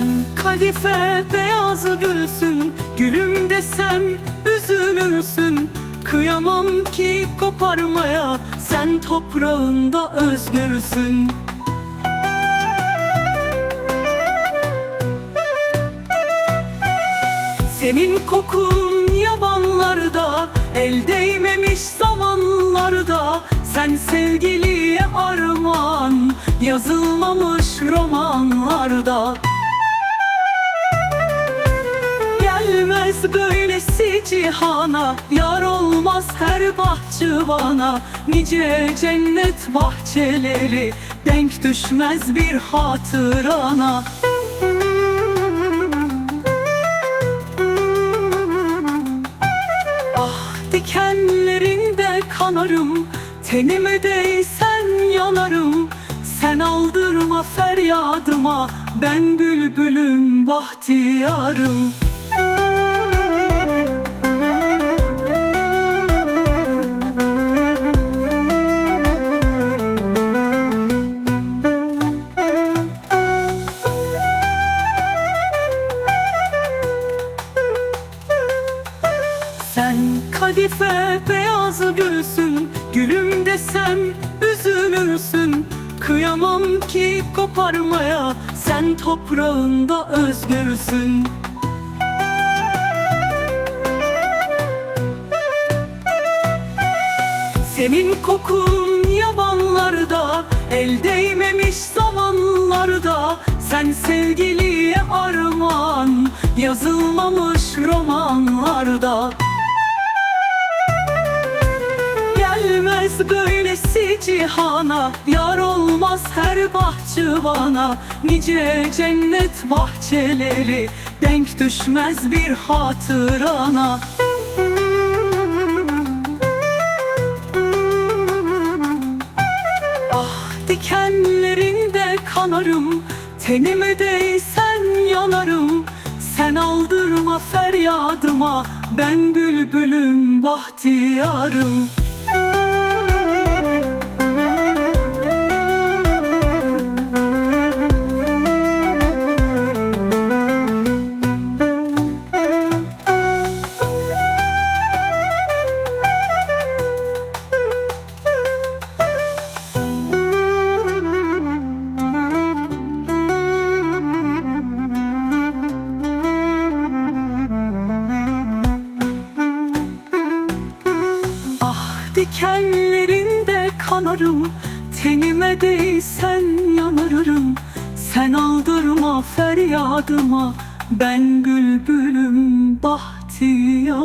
ben Kadife beyaz gülsün. Gülüm desem üzülürsün. Kıyamam ki koparmaya Sen toprağında özgürsün. Senin kokun yabanlarda El değmemiş zamanlarda. Sen sevgiliye armağan Yazılmamış romanlarda. Gelmez böylesi cihana Yar olmaz her bahçıvana. Nice cennet bahçeleri Denk düşmez bir hatırana. Ah dikenlerinde kanarım Tenime değsen yanarım. Sen aldırma feryadıma Ben bülbülüm bahtiyarım Sen kadife beyaz gülsün Gülüm desem üzülürsün. Kıyamam ki koparmaya Sen toprağında özgürsün. Senin kokun yabanlarda El değmemiş zamanlarda. Sen sevgiliye armağan Yazılmamış romanlarda böylesi cihana Yar olmaz her bahçıvana. Nice cennet bahçeleri Denk düşmez bir hatırana. Ah dikenlerinde kanarım Tenime değsen yanarım. Sen aldırma feryadıma Ben bülbülüm bahtiyarım dikenlerinde kanarım. Tenime değsen yanarım. Sen aldırma feryadıma. Ben bülbülüm bahtiyarım